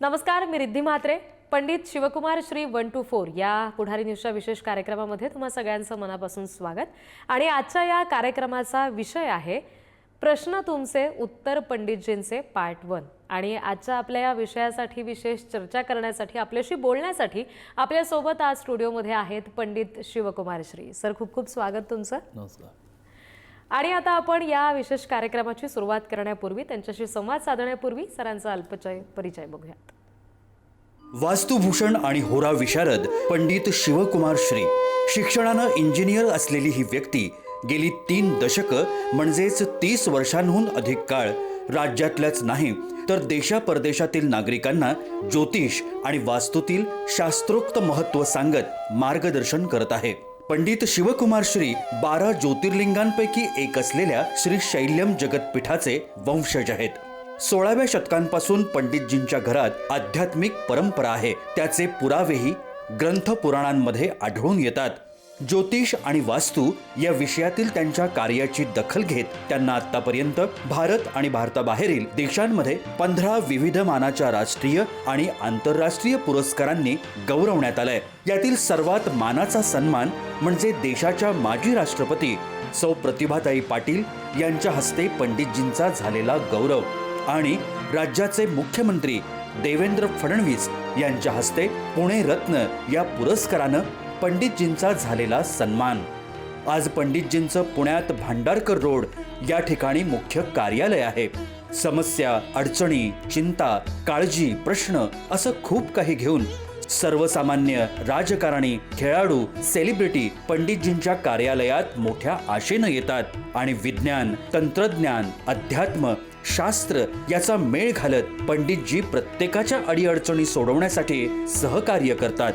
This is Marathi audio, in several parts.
नमस्कार मी Riddhi Mhatre. Pandit Shivkumar Shri one two four या पुढारी न्यूजच्या विशेष कार्यक्रमामध्ये तुम्हा सगळ्यांचं मनापासून स्वागत. आणि आजच्या या कार्यक्रमाचा विषय आहे प्रश्न तुमचे उत्तर पंडितजींचे पार्ट वन आणि आजच्या आपल्या या विषयासाठी विशेष चर्चा करण्यासाठी आपल्याशी बोलण्यासाठी आपल्यासोबत आज स्टुडिओमध्ये आहेत पंडित शिवकुमार श्री. सर खूप खूप स्वागत तुमचं. नमस्कार. आणि आता आपण या विशेष कार्यक्रमाची सुरुवात करण्यापूर्वी त्यांच्याशी संवाद साधण्यापूर्वी सरांचा अल्पचय परिचय बघूयात. वास्तुभूषण आणि होरा विशारद पंडित शिवकुमार श्री. शिक्षणानं इंजिनियर असलेली ही व्यक्ती गेली तीन दशकं म्हणजेच तीस वर्षांहून अधिक काळ राज्यातल्याच नाही तर देशापरदेशातील नागरिकांना ज्योतिष आणि वास्तूतील शास्त्रोक्त महत्त्व सांगत मार्गदर्शन करत आहे. पंडित शिवकुमार श्री बारा ज्योतिर्लिंगांपैकी एक असलेल्या श्री शैल्यम जगतपीठाचे वंशज आहेत. सोळाव्या शतकांपासून पंडितजींच्या घरात आध्यात्मिक परंपरा आहे. त्याचे पुरावेही ग्रंथ पुराणांमध्ये आढळून येतात. ज्योतिष आणि वास्तू या विषयातील त्यांच्या कार्याची दखल घेत त्यांना आतापर्यंत भारत आणि भारताबाहेरील देशांमध्ये पंधरा विविध मानाच्या राष्ट्रीय आणि आंतरराष्ट्रीय पुरस्कारांनी गौरवण्यात आलंय. यातील सर्वात मानाचा सन्मान म्हणजे देशाच्या माजी राष्ट्रपती सौ प्रतिभाताई पाटील यांच्या हस्ते पंडितजींचा झालेला गौरव आणि राज्याचे मुख्यमंत्री देवेंद्र फडणवीस यांच्या हस्ते पुणे रत्न या पुरस्कारानं पंडितजींचा झालेला सन्मान. आज पंडितजींचं पुण्यात भांडारकर रोड या ठिकाणी मुख्य कार्यालय आहे. समस्या अडचणी चिंता काळजी प्रश्न असं खूप काही घेऊन सर्वसामान्य राजकारणी खेळाडू सेलिब्रिटी पंडितजींच्या कार्यालयात मोठ्या आशेनं येतात आणि विज्ञान तंत्रज्ञान अध्यात्म शास्त्र याचा मेळ घालत पंडितजी प्रत्येकाच्या अडीअडचणी सोडवण्यासाठी सहकार्य करतात.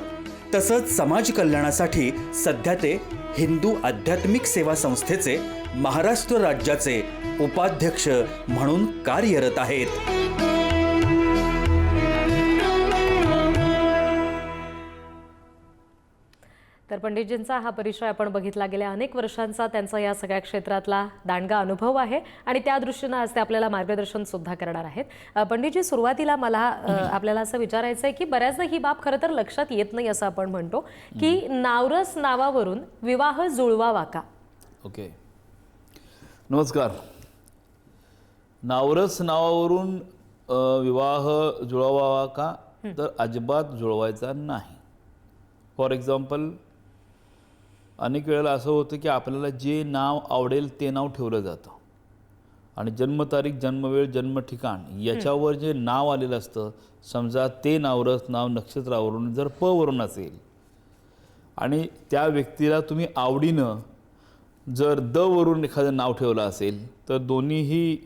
तसंच समाज कल्याणासाठी सध्या ते हिंदू आध्यात्मिक सेवा संस्थेचे महाराष्ट्र राज्याचे उपाध्यक्ष म्हणून कार्यरत आहेत. पंडितजींचा हा परिचय आपण बघितला. गेल्या अनेक वर्षांचा त्यांचा या सगळ्या क्षेत्रातला दांडगा अनुभव आहे आणि त्या दृष्टीनं आज ते आपल्याला मार्गदर्शन सुद्धा करणार आहेत. पंडितजी सुरुवातीला मला आपल्याला असं विचारायचं आहे की बऱ्याचदा ही बाब खरं तर लक्षात येत नाही असं आपण म्हणतो की नावरस नावावरून विवाह जुळवावा का? ओके. नमस्कार. नावरस नावावरून विवाह जुळवावा का? तर अजिबात जुळवायचा नाही. फॉर एक्झाम्पल अनेक वेळेला असं होतं की आपल्याला जे नाव आवडेल ते नाव ठेवलं जातं. आणि जन्मतारीख जन्मवेळ जन्म ठिकाण याच्यावर जे नाव आलेलं असतं समजा ते नावरस नाव नक्षत्रावरून जर प वरून असेल आणि त्या व्यक्तीला तुम्ही आवडीनं जर द वरून एखादं नाव ठेवलं असेल तर दोन्हीही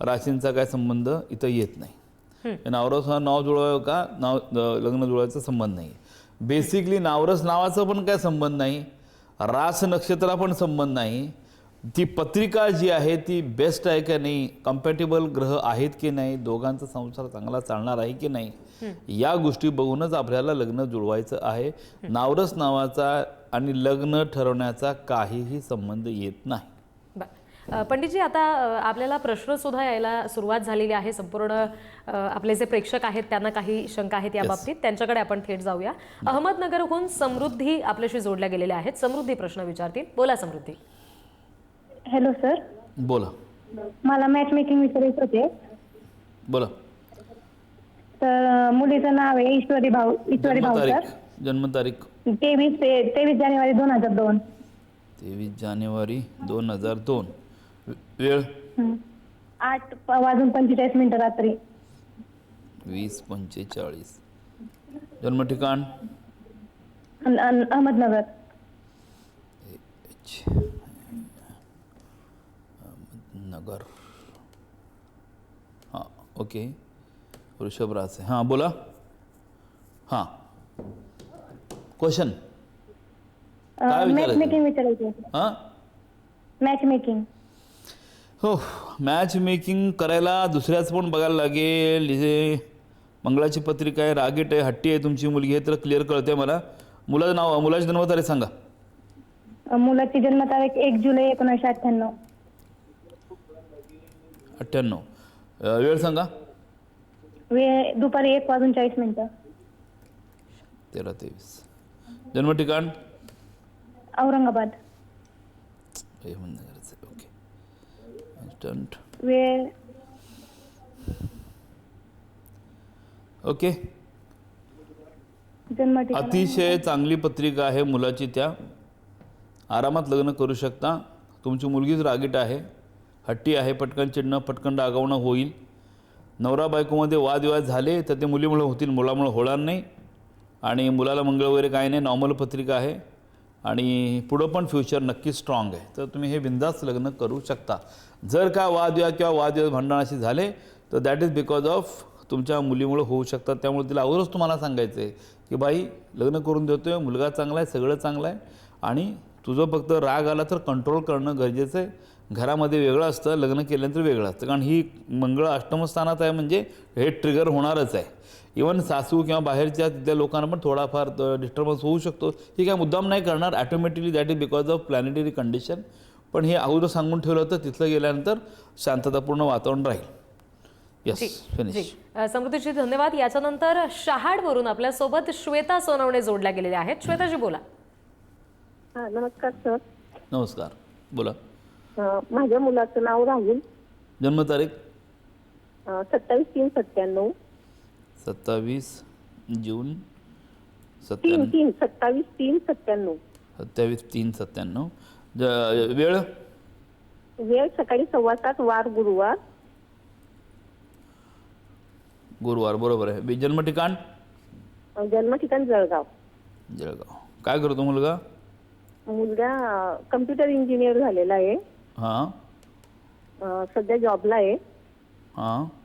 राशींचा काय संबंध इथं येत नाही. नावरस हा नाव जुळवावं का? नाव लग्न जुळवायचा संबंध नाही. बेसिकली नावरस नावाचा पण काय संबंध नाही रास नक्षत्रा पण संबंध नाही. ती पत्रिका जी आहे ती बेस्ट आहे का नाही कम्पॅटेबल ग्रह आहेत की नाही दोघांचा संसार चांगला चालणार आहे की नाही या गोष्टी बघूनच आपल्याला लग्न जुळवायचं आहे. नावरस नावाचा आणि लग्न ठरवण्याचा काहीही संबंध येत नाही. पंडितजी आता आपल्याला प्रश्न सुद्धा यायला सुरुवात झालेली आहे. संपूर्ण आपले जे प्रेक्षक आहेत त्यांना काही शंका आहेत या बाबतीत. त्यांच्याकडे आपण थेट जाऊया. अहमदनगरहून समृद्धी आपल्याशी जोडल्या गेलेल्या आहेत. समृद्धी प्रश्न विचारतील. बोला समृद्धी. हॅलो सर बोला. मला मॅच मेकिंग विचारायचं होते. बोला. तर मुलीचं नाव आहे ईश्वरी भाऊ ईश्वरी भाऊकर जन्मतारीख जन्मतारीख. तेवीस ते तेवीस जानेवारी दोन हजार दोन. तेवीस जानेवारी दोन हजार दोन. वेळ हं. आठ प- वाजून पंचेचाळीस मिनिटं रात्री वीस पंचेचाळीस जन्म ठिकाण अन- अन- अहमदनगर एच नगर हाँ ओके वृषभ रास आहे हाँ बोला हाँ क्वेश्चन काय मॅच मेकिंग विचारायचं हाँ मॅच मेकिंग हो मॅच मेकिंग करायला दुसऱ्याच पण बघायला लागेल. इथे मंगळाची पत्रिका आहे रागीट आहे हट्टी आहे तुमची मुलगी आहे तर क्लिअर कळते मला. मुलाचं नाव मुलाची जन्मतारीख सांगा. मुलाची जन्मतारीख एक जुलै एकोणीसशे अठ्ठ्याण्णव. अठ्ठ्याण्णव. अ, वेळ सांगा. वेळ दुपारी एक वाजून चाळीस मिनिटं. तेरा तेवीस. जन्म ठिकाण औरंगाबाद इन्स्टंट वेळ ओके जन्म ठिकाण अतिशय चांगली पत्रिका आहे मुलाची त्या. आरामात लग्न करू शकता. तुमची मुलगीच रागीट आहे. हट्टी आहे पटकन चिडणं पटकन रागवणं होईल. नवरा बायकोमध्ये वादविवाद झाले तर ते मुलीमुळे होतील मुलामुळे होणार नाही. आणि मुलाला मंगळ वगैरे काही नाही नॉर्मल पत्रिका आहे. आणि पुढं पण फ्युचर नक्की स्ट्रॉंग आहे. तर तुम्ही हे बिंदास लग्न करू शकता. जर का वादविवाद किंवा वादविवाद भांडणाशी झाले तर दॅट इज बिकॉज ऑफ तुमच्या मुलीमुळे होऊ शकतात. त्यामुळे तिला अगोदरच तुम्हाला सांगायचं आहे की बाई लग्न करून देतो आहे मुलगा चांगला आहे सगळं चांगलं आहे. आणि तुझं फक्त राग आला तर कंट्रोल करणं गरजेचं आहे. घरामध्ये वेगळं असतं लग्न केल्यानंतर वेगळं असतं. कारण ही मंगळ अष्टमस्थानात आहे म्हणजे हे ट्रिगर होणारच आहे. इवन सासू किंवा बाहेरच्या तिथल्या लोकांना पण थोडाफार डिस्टर्बन्स होऊ शकतो. ही काय मुद्दाम नाही करणार. Automatically that is because of planetary condition पण हे अगोदर सांगून ठेवलं होतं तिथलं गेल्यानंतर शांततापूर्ण वातावरण राहील. येस फिनिश समृद्धीजी धन्यवाद. याच्यानंतर शहाडवरून आपल्यासोबत श्वेता सोनवणे जोडल्या गेलेल्या आहेत. श्वेताजी बोला. हा नमस्कार सर. नमस्कार. बोला. माझ्या मुलाचं नाव राहुल. जन्मतारीख सत्तावीस तीन सत्त्याण्णव. सत्तावीस जून तीन सत्त्याण्णव. तीन सत्तावीस तीन सत्त्याण्णव. सत्तावीस तीन सत्त्याण्णव. ज वेळ? वेळ सकाळी सव्वा सात वार गुरुवार. गुरुवार बरोबर आहे. बी- जन्म ठिकाण? अ, जन्म ठिकाण जळगाव. जळगाव. काय करतो मुलगा? मुलगा कम्प्युटर इंजिनियर झालेला आहे. हां. अ, सध्या जॉबला आहे. हां.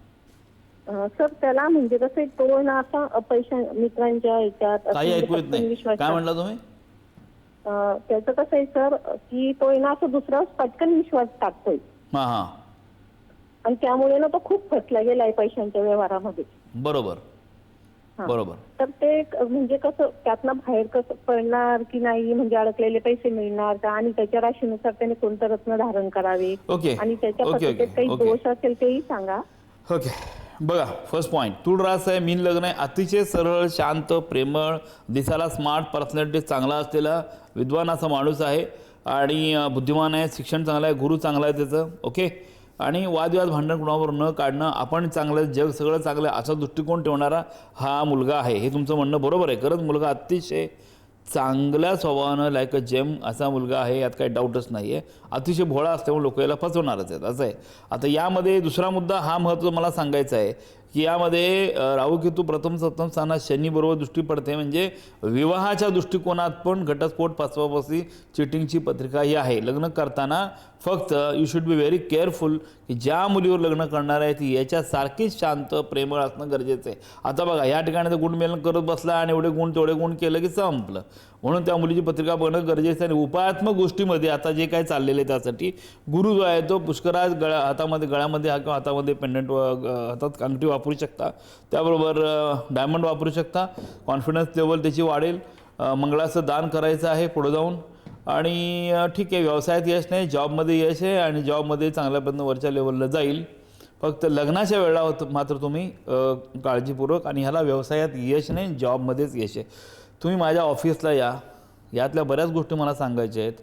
सर त्याला म्हणजे कसं आहे, तो ना असा पैशा मित्रांच्या ह्याच्यात असं काही म्हणजे ऐकू येत नाही. विश्वास काय म्हणला तुम्ही? अ, त्याचं कसं आहे सर की तो आहे ना असं दुसरा पटकन विश्वास टाकतोय. हां हां. आणि त्यामुळे ना तो खूप फसला गेलाय पैशांच्या व्यवहारामध्ये. बरोबर. हां. बरोबर. तर ते एक म्हणजे कसं त्यातनं बाहेर कसं पडणार की नाही म्हणजे अडकलेले पैसे मिळणार का? आणि त्याच्या राशीनुसार त्याने कोणतं रत्न धारण करावे? ओके. आणि त्याच्या ओके पद्धतीत ओके काही ओके. दोष असेल तेही सांगा. ओके. बघा फर्स्ट पॉईंट तूळ रास आहे मीन लग्न आहे. अतिशय सरळ शांत प्रेमळ दिसायला स्मार्ट पर्सनॅलिटी चांगला असलेला विद्वान असा माणूस आहे. आणि बुद्धिमान आहे शिक्षण चांगलं आहे गुरु चांगला आहे त्याचं ओके आणि वादविवाद भांडण कुणावर न काढणं आपण चांगलं जग सगळं चांगलं असा दृष्टिकोन ठेवणारा हा मुलगा आहे. हे तुमचं म्हणणं बरोबर आहे. खरंच मुलगा अतिशय चांगल्या स्वभावानं लायक अ जेम असा मुलगा आहे यात काही डाऊटच नाही आहे अतिशय भोळा असल्यामुळे लोक याला फसवणारच आहेत असं आहे. आता यामध्ये दुसरा मुद्दा हा महत्त्व मला सांगायचा आहे की यामध्ये राहुकेतू प्रथम सप्तम स्थानात शनीबरोबर दृष्टी पडते म्हणजे विवाहाच्या दृष्टिकोनात पण घटस्फोट फसवाफसवी चिटिंगची पत्रिका ही आहे. लग्न करताना फक्त you should be very careful की ज्या मुलीवर लग्न करणार आहे ती याच्यासारखीच शांत प्रेमळ असणं गरजेचं आहे. आता बघा या ठिकाणी तर गुणमेलन करत बसला आणि एवढे गुण तेवढे गुण केलं की संपलं. म्हणून त्या मुलीची पत्रिका बघणं गरजेचं आहे आणि उपायात्मक गोष्टीमध्ये आता जे काय चाललेलं आहे त्यासाठी गुरु जो आहे तो पुष्कराज गळ्या हातामध्ये गळ्यामध्ये हा किंवा हातामध्ये पेंडंट हातात अंगठी वापरू शकता. त्याबरोबर डायमंड वापरू शकता. कॉन्फिडन्स लेवल त्याची वाढेल. मंगळाचं दान करायचं आहे पुढं जाऊन. आणि ठीक आहे व्यवसायात यश नाही जॉबमध्ये यश आहे आणि जॉबमध्ये चांगल्या पद्धतीनं वरच्या लेवलला जाईल. फक्त लग्नाच्या वेळा होत मात्र तुम्ही काळजीपूर्वक आणि ह्याला व्यवसायात यश नाही जॉबमध्येच यश आहे. तुम्ही माझ्या ऑफिसला या. यातल्या बऱ्याच गोष्टी मला सांगायच्या आहेत.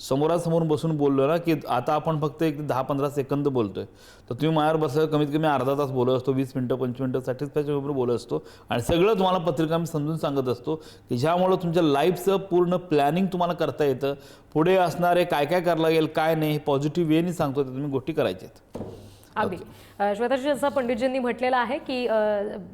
समोरासमोर बसून बोललो ना की आता आपण फक्त एक दहा पंधरा सेकंद बोलतोय. तर तुम्ही माझ्यावर बसलं कमीत कमी अर्धा तास बोलत असतो वीस मिनटं पंचवीस मिनटं सॅटिस्फॅक्शन बोलत असतो. आणि सगळं तुम्हाला पत्रिका मी समजून सांगत असतो की ज्यामुळं तुमच्या लाईफचं पूर्ण प्लॅनिंग तुम्हाला करता येतं. पुढे असणारे काय काय करायला लागेल काय नाही पॉझिटिव्ह वेनी सांगतो तर तुम्ही गोष्टी करायच्या आहेत. अगदी. श्वेताजी जसं पंडितजींनी म्हटलेलं आहे की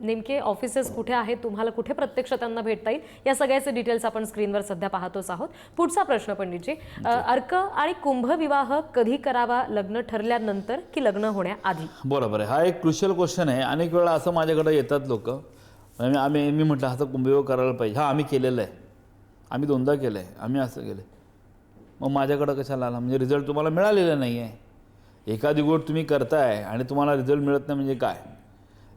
नेमके ऑफिसेस कुठे आहेत तुम्हाला कुठे प्रत्यक्ष त्यांना भेटता येईल या सगळ्याचे डिटेल्स आपण स्क्रीनवर सध्या पाहतोच आहोत. पुढचा प्रश्न पंडितजी अर्क आणि कुंभ विवाह कधी करावा लग्न ठरल्यानंतर की लग्न होण्याआधी? बरोबर आहे. हा एक क्रुशियल क्वेश्चन आहे. अनेक वेळा असं माझ्याकडे येतात लोक. आम्ही मी म्हटलं असं कुंभयोग करायला पाहिजे. हां आम्ही केलेलं आहे. आम्ही दोनदा केलं आहे आम्ही असं केलं मग माझ्याकडं कशाला आला? म्हणजे रिझल्ट तुम्हाला मिळालेला नाही आहे एखादी गोष्ट तुम्ही करताय आणि तुम्हाला रिझल्ट मिळत नाही म्हणजे काय?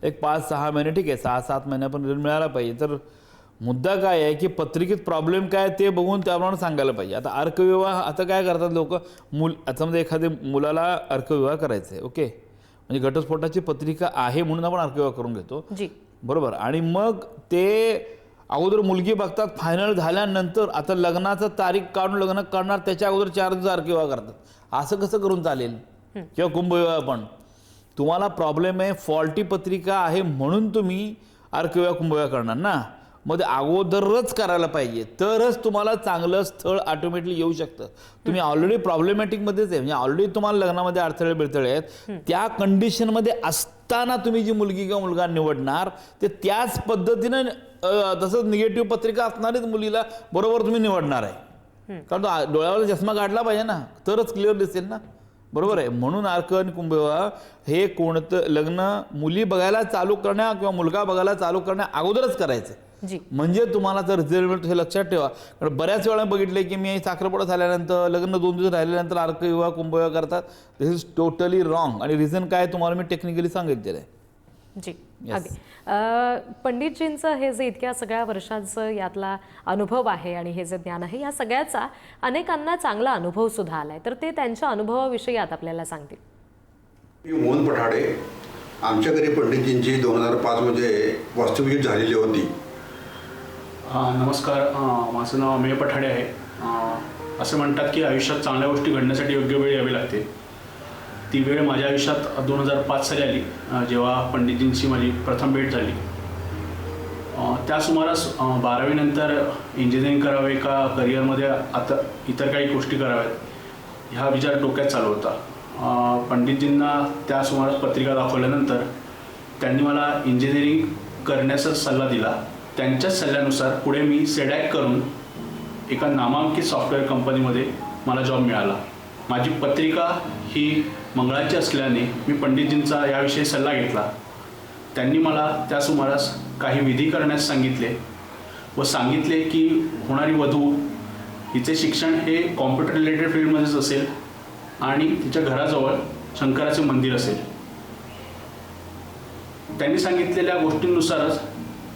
एक पाच सहा महिने ठीक आहे सहा सात महिन्या पण रिझल्ट मिळाला पाहिजे. तर मुद्दा काय आहे की पत्रिकेत प्रॉब्लेम काय आहे ते बघून त्याप्रमाणे सांगायला पाहिजे. आता अर्कविवाह आता काय करतात लोक? मूल आता समजा एखाद्या मुलाला अर्कविवाह करायचा आहे ओके? म्हणजे घटस्फोटाची पत्रिका आहे म्हणून आपण अर्कविवाह करून घेतो. बरोबर. आणि मग ते अगोदर मुलगी बघतात फायनल झाल्यानंतर आता लग्नाचं तारीख काढून लग्न करणार त्याच्या अगोदर चार दिवस अर्कविवाह करतात. असं कसं करून चालेल? किंवा कुंभविवाह पण. तुम्हाला प्रॉब्लेम आहे फॉल्टी पत्रिका आहे म्हणून तुम्ही अर्कविवाह कुंभविवाह करणार ना? मग ते अगोदरच करायला पाहिजे. तरच तुम्हाला चांगलं स्थळ ऑटोमॅटिकली येऊ शकतं. तुम्ही ऑलरेडी प्रॉब्लेमॅटिकमध्येच आहे. म्हणजे ऑलरेडी तुम्हाला लग्नामध्ये अडथळे बिडथळे आहेत. त्या कंडिशनमध्ये असताना तुम्ही जी मुलगी किंवा मुलगा निवडणार ते त्याच पद्धतीनं तसंच निगेटिव्ह पत्रिका असणारीच मुलीला बरोबर तुम्ही निवडणार आहे. कारण तो डोळ्यावर चष्मा काढला पाहिजे ना. तरच क्लिअर दिसेल ना. बरोबर आहे. म्हणून अर्क आणि कुंभविवाह हे कोणतं लग्न मुली बघायला चालू करण्या किंवा मुलगा बघायला चालू करण्या अगोदरच करायचं. म्हणजे तुम्हाला जर रिझल्ट मिळतो हे लक्षात ठेवा. कारण बऱ्याच वेळा बघितले की मी साखरपुडा झाल्यानंतर लग्न दोन दिवस राहिल्यानंतर अर्क विवाह कुंभविवाह करतात. दिस इज टोटली रॉंग आणि रिझन काय तुम्हाला मी टेक्निकली सांगितलेलं आहे. जी अगदी. अ, पंडितजींचं हे जे इतक्या सगळ्या वर्षांचं यातला अनुभव आहे आणि हे जे ज्ञान आहे या सगळ्याचा अनेकांना चांगला अनुभव सुद्धा आलाय. तर ते त्यांच्या अनुभवाविषयी आता आपल्याला सांगतील. मी मोहन पठाडे आमच्या घरी पंडितजींची दोन हजार पाचमध्ये वास्तुविक झालेली होती. नमस्कार. माझं नाव अमेय पठाडे आहे. अ, असं म्हणतात की आयुष्यात चांगल्या गोष्टी घडण्यासाठी योग्य वेळ यावी लागते. ती वेळ माझ्या आयुष्यात दोन हजार पाच साली आली जेव्हा पंडितजींची माझी प्रथम भेट झाली. त्या सुमारास बारावीनंतर इंजिनिअरिंग करावे का करिअरमध्ये आता इतर काही गोष्टी कराव्यात ह्या विचार डोक्यात चालू होता. पंडितजींना त्या सुमारास पत्रिका दाखवल्यानंतर त्यांनी मला इंजिनिअरिंग करण्याचा सल्ला दिला. त्यांच्याच सल्ल्यानुसार पुढे मी सेडॅक करून एका नामांकित सॉफ्टवेअर कंपनीमध्ये मला जॉब मिळाला. माझी पत्रिका ही मंगळाची असल्याने मी पंडितजींचा याविषयी सल्ला घेतला. त्यांनी मला त्या सुमारास काही विधी करण्यास सांगितले व सांगितले की होणारी वधू हिचे शिक्षण हे कॉम्प्युटर रिलेटेड फील्डमध्येच असेल आणि तिच्या घराजवळ शंकराचे मंदिर असेल. त्यांनी सांगितलेल्या गोष्टींनुसारच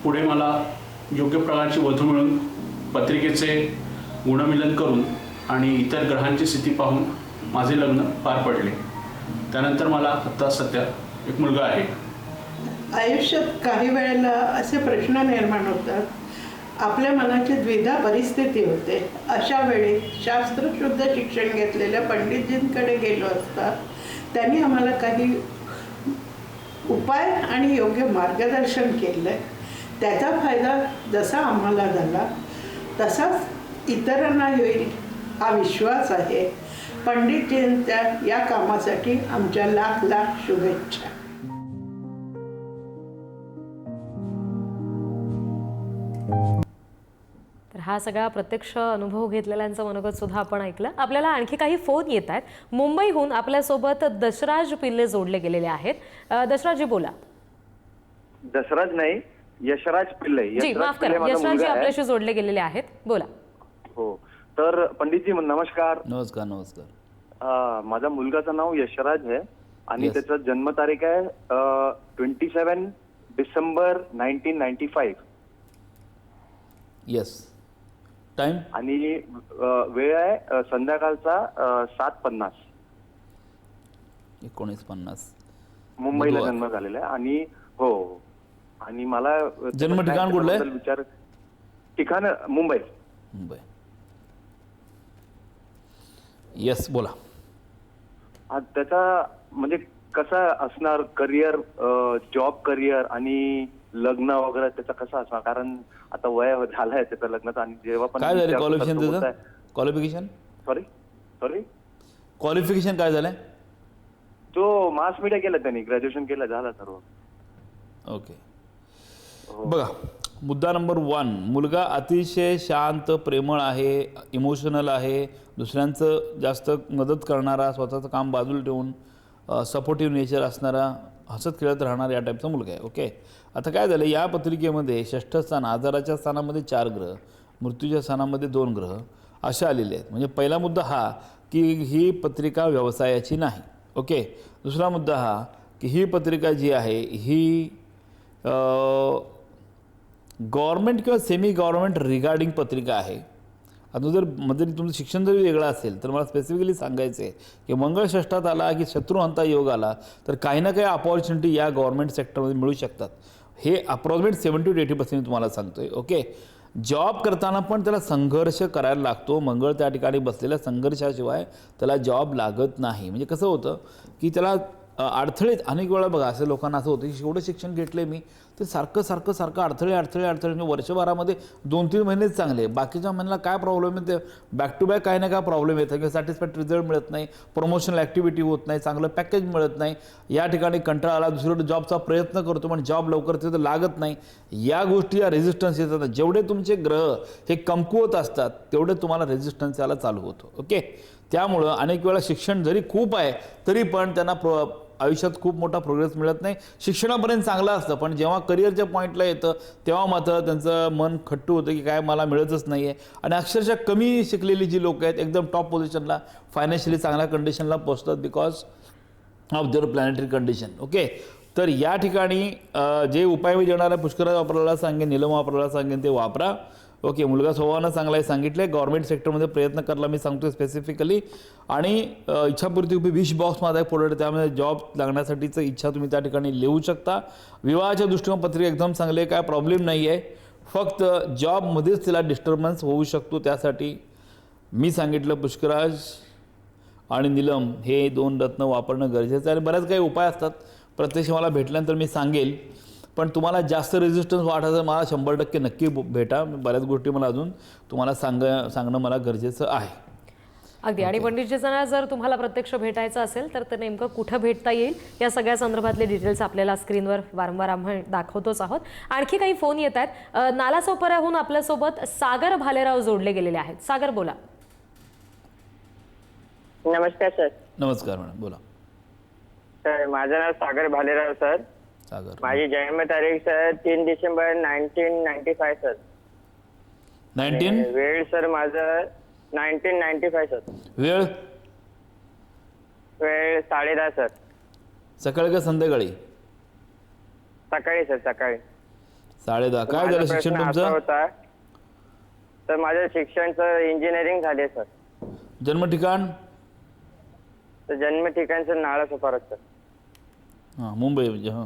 पुढे मला योग्य प्रकारची वधू मिळून पत्रिकेचे गुणमिलन करून आणि इतर ग्रहांची स्थिती पाहून माझे लग्न पार पडले. त्यानंतर मला आता सध्या एक मुलगा आहे. आयुष्यात काही वेळेला असे प्रश्न निर्माण होतात. आपल्या मनाची द्विधा परिस्थिती होते. अशा वेळी शास्त्रशुद्ध शिक्षण घेतलेल्या पंडितजींकडे गेलो असता त्यांनी आम्हाला काही उपाय आणि योग्य मार्गदर्शन केलं त्याचा फायदा जसा आम्हाला झाला तसाच इतरांना होईल हा विश्वास आहे. पंडितजींच्या या कामासाठी आमच्या लाख लाख शुभेच्छा. तर हा सगळा प्रत्यक्ष अनुभव घेतलेल्यांचं मनोगत सुद्धा आपण ऐकलं. आपल्याला आणखी काही फोन येत आहेत. मुंबईहून आपल्यासोबत दशराज पिल्ले जोडले गेलेले आहेत. दशराजी बोला. दसराज नाही यशराज पिल्ले. जी यशराज माफ करा. यशराजी. आपल्याशी जोडले गेलेले आहेत. बोला. हो. तर पंडितजी नमस्कार. नमस्कार नमस्कार. अं, माझ्या मुलगाचं नाव यशराज आहे आणि Yes. त्याचा जन्मतारीख आहे twenty seven December nineteen ninety five yes time आणि वेळ आहे संध्याकाळचा सात पन्नास. एकोणीस पन्नास. मुंबईला. जन्म झालेला आहे आणि हो आणि मला जन्म ठिकाण कुठलं विचार ठिकाण मुंबई. मुंबई. येस बोला. हा त्याचा म्हणजे कसं असणार करिअर जॉब करिअर आणि लग्न वगैरे त्याचा कसं असणार? कारण आता वय झालंय त्याचं लग्नाचं आणि जेव्हा पण काय झालं क्वालिफिकेशन त्याचं? क्वालिफिकेशन सॉरी सॉरी क्वालिफिकेशन काय झालंय? तो मास मीडिया केलं त्यांनी ग्रॅज्युएशन केलं झालं सर्व. ओके बघा मुद्दा नंबर वन मुलगा अतिशय शांत प्रेमळ आहे इमोशनल आहे दुसऱ्यांचं जास्त मदत करणारा स्वतःचं काम बाजूला ठेवून सपोर्टिव्ह नेचर असणारा हसत खेळत राहणारा या टाईपचा मुलगा आहे ओके आता काय झालं या पत्रिकेमध्ये षष्ठ स्थान आजाराच्या स्थानामध्ये चार ग्रह मृत्यूच्या स्थानामध्ये दोन ग्रह अशा आलेले आहेत. म्हणजे पहिला मुद्दा हा की ही पत्रिका व्यवसायाची नाही ओके दुसरा मुद्दा हा की ही पत्रिका जी आहे ही गव्हर्मेंट किंवा सेमी गव्हर्मेंट रिगार्डिंग पत्रिका आहे. आता जर म्हणजे तुमचं शिक्षण जरी वेगळं असेल तर मला स्पेसिफिकली सांगायचं आहे की मंगळष्ठात आला की शत्रुहंता योग आला तर काही ना काही अपॉर्च्युनिटी या गव्हर्मेंट सेक्टरमध्ये मिळू शकतात. हे approximate seventy two eighty percent तुम्हाला सांगतोय ओके जॉब करताना पण त्याला संघर्ष करायला लागतो. मंगळ त्या ठिकाणी बसलेल्या संघर्षाशिवाय त्याला जॉब लागत नाही. म्हणजे कसं होतं की त्याला अडथळेत अनेक वेळा बघा असं लोकांना असं होतं की एवढं शिक्षण घेतलं मी ते सारखं सारखं सारखं अडथळे अडथळे अडथळे. म्हणजे वर्षभरामध्ये दोन तीन महिनेच चांगले बाकीच्या महिन्याला काय प्रॉब्लेम येते बॅक टू बॅक काय ना काय प्रॉब्लेम येतं. किंवा सॅटिस्फॅक्ट रिझल्ट मिळत नाही. प्रमोशनल ॲक्टिव्हिटी होत नाही. चांगलं पॅकेज मिळत नाही. या ठिकाणी कंटाळा आला. दुसरीकडे जॉबचा प्रयत्न करतो पण जॉब लवकर तिथं लागत नाही. या गोष्टी या रेझिस्टन्स येतात. जेवढे तुमचे ग्रह हे कमकुवत असतात तेवढे तुम्हाला रेझिस्टन्स याला चालू होतो. ओके त्यामुळं अनेक वेळा शिक्षण जरी खूप आहे तरी पण त्यांना प्रो आयुष्यात खूप मोठा प्रोग्रेस मिळत नाही. शिक्षणापर्यंत चांगलं असतं पण जेव्हा करिअरच्या पॉईंटला येतं तेव्हा मात्र त्यांचं मन खट्टू होतं की काय मला मिळतच नाही आहे आणि अक्षरशः कमी शिकलेली जी लोक आहेत एकदम टॉप पोझिशनला फायनान्शियली चांगल्या कंडिशनला पोचतात because of their planetary condition okay तर या ठिकाणी जे उपाय मी देणार आहे पुष्कराज वापरायला सांगेन निलम वापरायला सांगेन ते वापरा. ओके मुलगा स्वभावानं चांगला आहे सांगितलं गव्हर्नमेंट सेक्टरमध्ये प्रयत्न करायला मी सांगतो स्पेसिफिकली आणि इच्छापूर्ती उभी विश बॉक्स माझा आहे प्रोडक्ट त्यामध्ये जॉब लागण्यासाठीचं इच्छा तुम्ही त्या ठिकाणी लिहू शकता. विवाहाच्या दृष्टीने पत्रिका एकदम चांगली आहे. काय प्रॉब्लेम नाही आहे फक्त जॉबमध्येच तिला डिस्टर्बन्स होऊ शकतो त्यासाठी. मी सांगितलं पुष्कराज आणि निलम हे दोन रत्न वापरणं गरजेचं आहे. आणि बऱ्याच काही उपाय असतात. प्रत्यक्ष मला भेटल्यानंतर मी सांगेल. पण तुम्हाला जास्त रेजिस्टन्स वाटायचं मला शंभर टक्के नक्की भेटा. बऱ्याच गोष्टी मला अजून तुम्हाला सांग सांगणं मला गरजेचं आहे. अगदी. आणि पंडितजींना जर तुम्हाला प्रत्यक्ष भेटायचं असेल तर ते नेमकं कुठं भेटता येईल या सगळ्या संदर्भातले डिटेल्स आपल्याला स्क्रीनवर वारंवार आम्ही दाखवतोच आहोत. आणखी काही फोन येत आहेत. नालासोपाऱ्याहून आपल्यासोबत सागर भालेराव जोडले गेलेले आहेत. सागर बोला. नमस्कार सर. नमस्कार मॅडम बोला. सर माझं नाव सागर भालेराव सर. सागर. माझी जन्मतारीख सर तीन December nineteen ninety five sir. Nineteen वेळ सर माझं नाईन्टीन नाईन्टी फाय सर. वेळ? वेळ साडेदहा सर. सकाळी का संध्याकाळी? सकाळी सर सकाळी. साडेदहा काय माझा झालं शिक्षण प्रश्न असा तुमचं होता तर माझं शिक्षण सर इंजिनिअरिंग झाले सर. जन्म ठिकाण? तर जन्म ठिकाण सर नाळा सुपारत सर. हां मुंबई म्हणजे हां.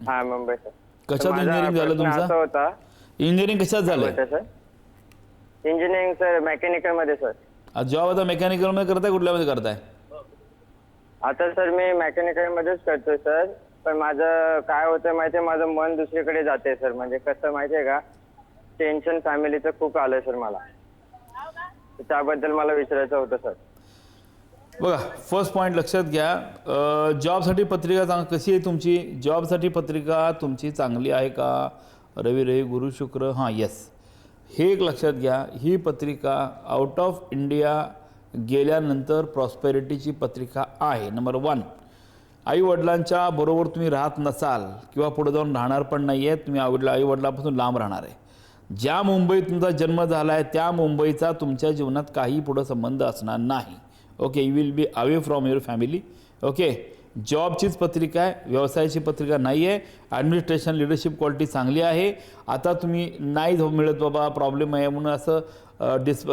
हा मुंबई सर कशात माझा इंजिनिअरिंग झालं प्रश्न असा तुमचं होता इंजिनिअरिंग कशात झालं होतं सर इंजिनिअरिंग सर मेकॅनिकलमध्ये सर आज जॉब आता मेकॅनिकलमध्ये करताय कुठल्यामध्ये करताय? आता सर मी मेकॅनिकल मध्येच करतोय सर पण माझं काय होतं माहितीये माझं मन दुसरीकडे जाते सर म्हणजे कसं माहितीये का? टेन्शन फॅमिलीचं खूप आलंय सर मला. त्याबद्दल मला विचारायचं होतं सर बघा फर्स्ट पॉईंट लक्षात घ्या. जॉबसाठी पत्रिका चांग कशी आहे तुमची? जॉबसाठी पत्रिका तुमची चांगली आहे का? रवी रवी गुरु शुक्र हां येस हे एक लक्षात घ्या. ही पत्रिका आउट ऑफ इंडिया गेल्यानंतर प्रॉस्पेरिटीची पत्रिका आहे. नंबर वन आईवडिलांच्या बरोबर तुम्ही राहत नसाल किंवा पुढे जाऊन राहणार पण नाही आहे तुम्ही आवडला आईवडिलापासून लांब राहणार आहे. ज्या मुंबईत तुमचा जन्म झाला आहे त्या मुंबईचा तुमच्या जीवनात काही पुढं संबंध असणार नाही. Okay you will be away from your family okay जॉबचीच पत्रिका आहे व्यवसायाची पत्रिका नाही आहे ॲडमिनिस्ट्रेशन लिडरशिप क्वालिटी चांगली आहे. आता तुम्ही नाही झो- मिळत बाबा प्रॉब्लेम आहे म्हणून असं डिस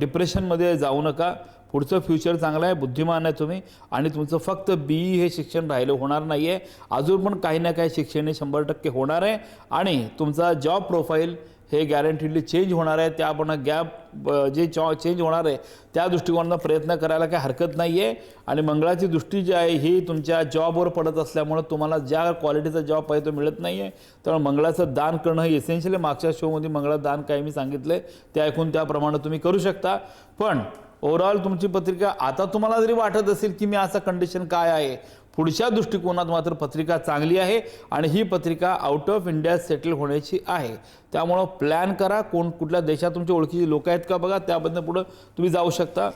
डिप्रेशनमध्ये जाऊ नका. पुढचं फ्युचर चांगलं आहे बुद्धिमान आहे तुम्ही. आणि तुमचं फक्त बी ई हे शिक्षण राहिलं होणार नाही आहे अजून पण काही ना काही शिक्षण हे शंभर टक्के होणार आहे. आणि तुमचा जॉब प्रोफाईल हे गॅरंटीडली चेंज होणार आहे. त्या आपण गॅप जे चॉ चेंज होणार आहे त्या दृष्टिकोनाचा प्रयत्न करायला काही हरकत नाही आहे आणि मंगळाची दृष्टी जी आहे ही तुमच्या जॉबवर पडत असल्यामुळं तुम्हाला ज्या क्वालिटीचा जॉब पाहिजे तो मिळत नाही आहे त्यामुळे मंगळाचं दान करणं हे एसेन्शियली मागच्या शोमध्ये मंगळा दान काय मी सांगितलं आहे ते ऐकून त्याप्रमाणे तुम्ही करू शकता. पण ओव्हरऑल तुमची पत्रिका आता तुम्हाला जरी वाटत असेल की मी असं कंडिशन काय आहे पुढच्या दृष्टिकोनात मात्र पत्रिका चांगली आहे आणि ही पत्रिका आउट ऑफ इंडिया सेटल होण्याची आहे. त्यामुळं प्लॅन करा कोण कुठल्या देशात तुमच्या ओळखीची लोक आहेत का बघा त्याबद्दल पुढं तुम्ही जाऊ शकता.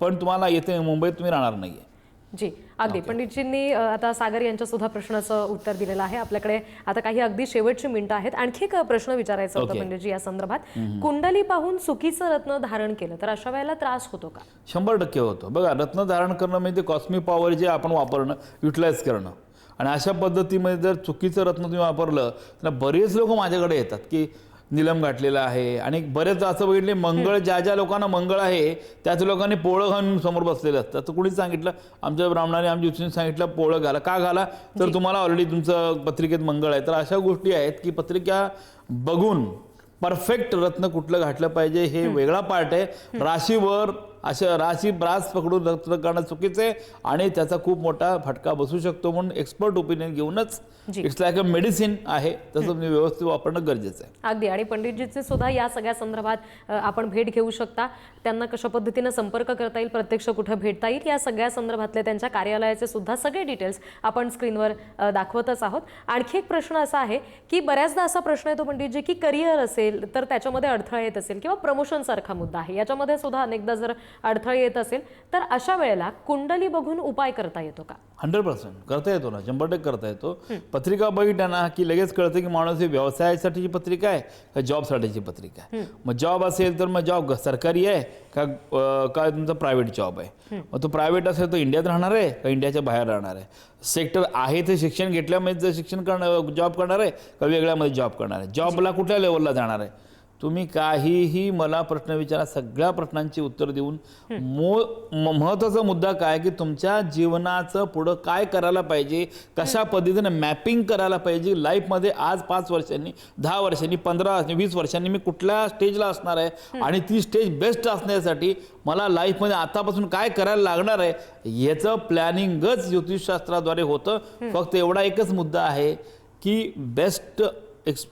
पण तुम्हाला येथे मुंबईत तुम्ही राहणार नाही आहे जी अगदी. पंडितजींनी आता सागर यांच्या सुद्धा प्रश्नाचं उत्तर दिलेलं आहे. आपल्याकडे आता काही अगदी शेवटची मिनिटं आहेत. आणखी एक प्रश्न विचारायचा होता. पंडितजी या संदर्भात. कुंडली पाहून चुकीचं रत्न धारण केलं तर अशा वेळेला त्रास होतो का? शंभर टक्के होतं. बघा रत्न धारण करणं म्हणजे कॉस्मिक पॉवर जे आपण वापरणं युटिलाइज करणं. आणि अशा पद्धतीमध्ये जर चुकीचं रत्न तुम्ही वापरलं तर बरेच लोक माझ्याकडे येतात की निलम घातलेला आहे. आणि बरेच असं बघितले मंगळ ज्या ज्या लोकांना मंगळ आहे त्याच लोकांनी पोळं घालून समोर बसलेलं असतं. तर कुणीच सांगितलं आमच्या ब्राह्मणाने आमच्या ज्योतिषीने सांगितलं पोळं घाला. का घाला? तर तुम्हाला ऑलरेडी तुमचं पत्रिकेत मंगळ आहे. तर अशा गोष्टी आहेत की पत्रिका बघून परफेक्ट रत्न कुठलं घातलं पाहिजे हे वेगळा पार्ट आहे. राशीवर अशा राशी ब्रास पकडून रत्न करणं चुकीचं आहे आणि त्याचा खूप मोठा फटका बसू शकतो म्हणून एक्सपर्ट ओपिनियन घेऊनच. इट्स लाईक अ मेडिसिन आहे तसं तुम्ही व्यवस्थित वापरणं गरजेचं आहे. अगदी. आणि पंडितजीचे सुद्धा या सगळ्या संदर्भात आपण भेट घेऊ शकता. त्यांना कशा पद्धतीनं संपर्क करता येईल प्रत्यक्ष कुठं भेटता येईल या सगळ्या संदर्भातले त्यांच्या कार्यालयाचे सुद्धा सगळे डिटेल्स आपण स्क्रीनवर दाखवतच आहोत. आणखी एक प्रश्न असा आहे की बऱ्याचदा असा प्रश्न येतो पंडितजी की करिअर असेल तर त्याच्यामध्ये अडथळा येत असेल किंवा प्रमोशन सारखा मुद्दा आहे. याच्यामध्ये सुद्धा अनेकदा जर अडथळे येत असेल तर अशा वेळेला कुंडली बघून उपाय करता येतो का? Hundred percent. करता येतो ना. शंभर टक्के करता येतो. पत्रिका बघितल्या ना की लगेच कळतं की माणूस ही व्यवसायासाठीची पत्रिका आहे का जॉबसाठीची पत्रिका आहे? मग जॉब असेल तर मग जॉब सरकारी आहे का अं, का तुमचा प्रायव्हेट जॉब आहे? मग तो प्रायव्हेट असेल तर इंडियात राहणार आहे का इंडियाच्या बाहेर राहणार आहे? सेक्टर आहे ते शिक्षण घेतल्यामध्ये जर शिक्षण करणार जॉब करणार आहे का वेगळ्यामध्ये जॉब करणार आहे? जॉबला कुठल्या लेवलला जाणार आहे? तुम्ही काहीही मला प्रश्न विचारा सगळ्या प्रश्नांची उत्तर देऊन. मो महत्त्वाचा मुद्दा काय की तुमच्या जीवनाचं पुढं काय करायला पाहिजे कशा पद्धतीने मॅपिंग करायला पाहिजे लाईफमध्ये आज पाच वर्षांनी दहा वर्षांनी पंधरा वीस वर्षांनी मी कुठल्या स्टेजला असणार आहे? आणि ती स्टेज बेस्ट असण्यासाठी मला लाईफमध्ये आतापासून काय करायला लागणार आहे? याचं प्लॅनिंगच ज्योतिषशास्त्राद्वारे होतं. फक्त एवढा एकच मुद्दा आहे की best ex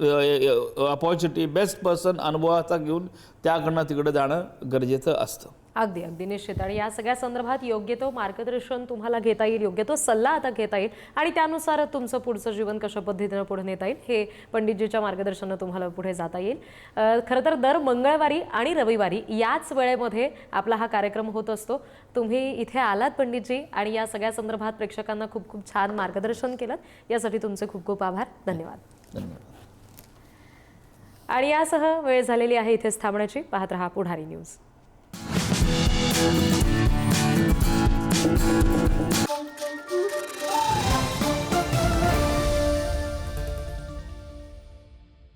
opportunity best person अनुभवाचा घेऊन त्याकडनं तिकडे जाणं गरजेचं असतं. अगदी अगदी निश्चित. आणि या सगळ्या संदर्भात योग्य तो मार्गदर्शन तुम्हाला घेता येईल योग्य तो सल्ला आता घेता येईल आणि त्यानुसार तुमचं पुढचं जीवन कशा पद्धतीनं पुढे नेता येईल हे पंडितजीच्या मार्गदर्शनानं तुम्हाला पुढे जाता येईल. खरं तर दर मंगळवारी आणि रविवारी याच वेळेमध्ये आपला हा कार्यक्रम होत असतो. तुम्ही इथे आलात पंडितजी आणि या सगळ्या संदर्भात प्रेक्षकांना खूप खूप छान मार्गदर्शन केलं. यासाठी तुमचे खूप खूप आभार. धन्यवाद. धन्यवाद. आणि यासह वेळ झालेली आहे इथेच थांबण्याची. पाहत रहा पुढारी न्यूज.